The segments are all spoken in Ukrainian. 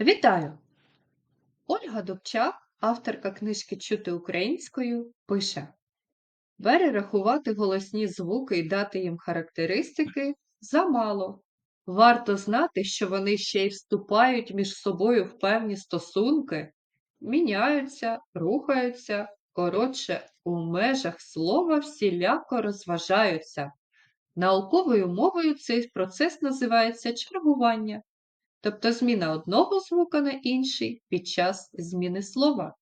Вітаю! Ольга Дубчак, авторка книжки Чути українською, пише: Перерахувати голосні звуки і дати їм характеристики замало. Варто знати, що вони ще й вступають між собою в певні стосунки, міняються, рухаються, коротше, у межах слова всіляко розважаються. Науковою мовою цей процес називається чергування тобто зміна одного звука на інший під час зміни слова.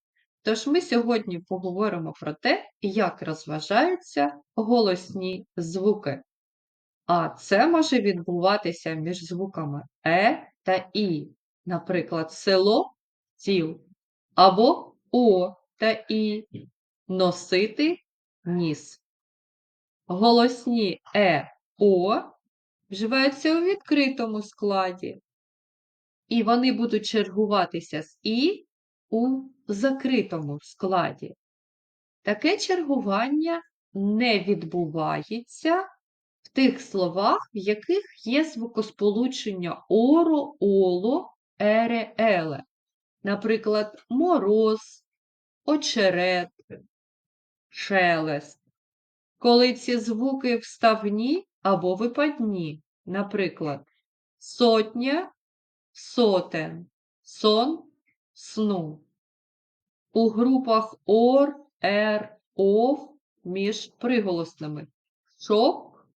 Тож ми сьогодні поговоримо про те, як розважаються голосні звуки. А це може відбуватися між звуками Е та І, наприклад, село тіл, або О та І, носити ніс. Голосні Е, О вживаються у відкритому складі, і вони будуть чергуватися з І у закритому складі. Таке чергування не відбувається в тих словах, в яких є звукосполучення оро, оло, ере, еле. Наприклад, мороз, очерет, шелест. Коли ці звуки вставні або випадні, наприклад, сотня сотен, сон, сну. У групах ор, ер, ов між приголосними шок,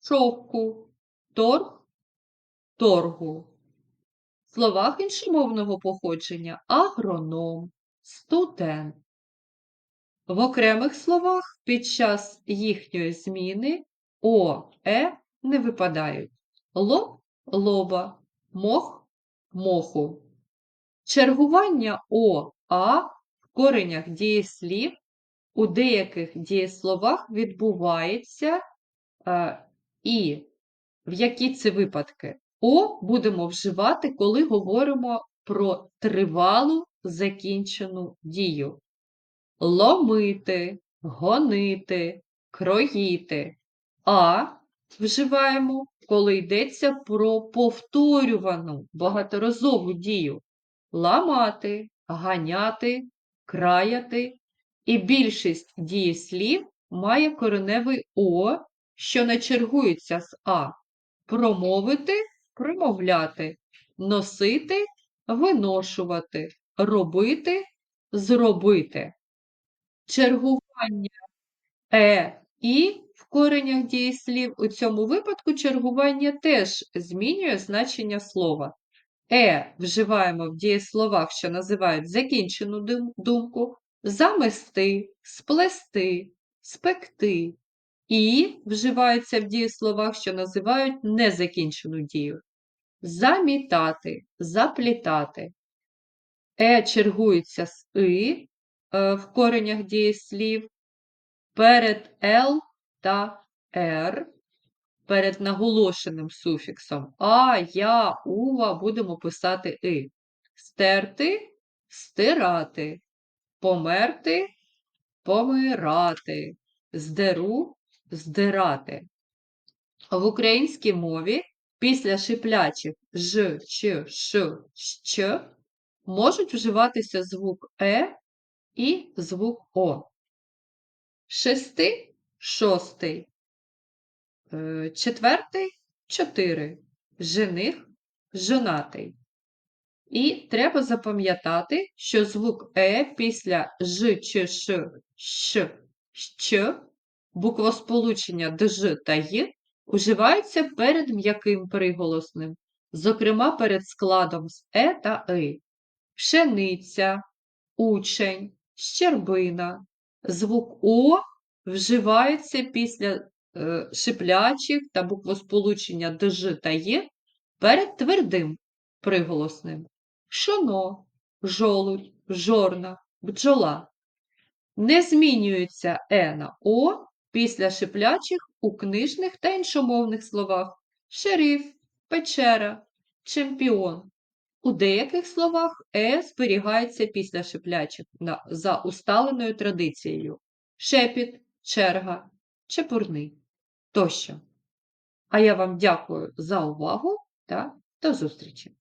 шовку, торг, торгу. В словах іншомовного походження агроном, студент. В окремих словах під час їхньої зміни о, е не випадають. Лоб лоба, мох моху. Чергування О, А в коренях дієслів у деяких дієсловах відбувається е, і в які це випадки? О будемо вживати, коли говоримо про тривалу закінчену дію. Ломити, гонити, кроїти. А вживаємо коли йдеться про повторювану багаторазову дію ламати, ганяти, краяти, і більшість дієслів має кореневий О, що не чергується з А. Промовити промовляти, носити виношувати, робити зробити. Чергування Е і в коренях дієслів у цьому випадку чергування теж змінює значення слова. Е вживаємо в дієсловах, що називають закінчену думку, замести, сплести, спекти. І вживається в дієсловах, що називають незакінчену дію. Замітати, заплітати. Е чергується з И е, в коренях дієслів, перед Л та Р, перед наголошеним суфіксом А, Я, Ува будемо писати И. Стерти, стирати, померти, помирати, здеру, здирати. В українській мові після шиплячих Ж, Ч, Ш, Щ можуть вживатися звук Е і звук О шести шостий, е, четвертий чотири, жених жонатий. І треба запам'ятати, що звук Е після Ж, Ч, Ш, Щ, Щ, буквосполучення Дж та Й уживаються перед м'яким приголосним, зокрема перед складом з Е та И. Пшениця, учень, щербина, Звук О вживається після е, шиплячих та буквосполучення ДЖ та Є перед твердим приголосним. Шоно, жолудь, жорна, бджола. Не змінюється Е на О після шиплячих у книжних та іншомовних словах шериф, печера, чемпіон. У деяких словах е зберігається після шиплячих за усталеною традицією шепіт, черга, чепурний тощо. А я вам дякую за увагу та до зустрічі!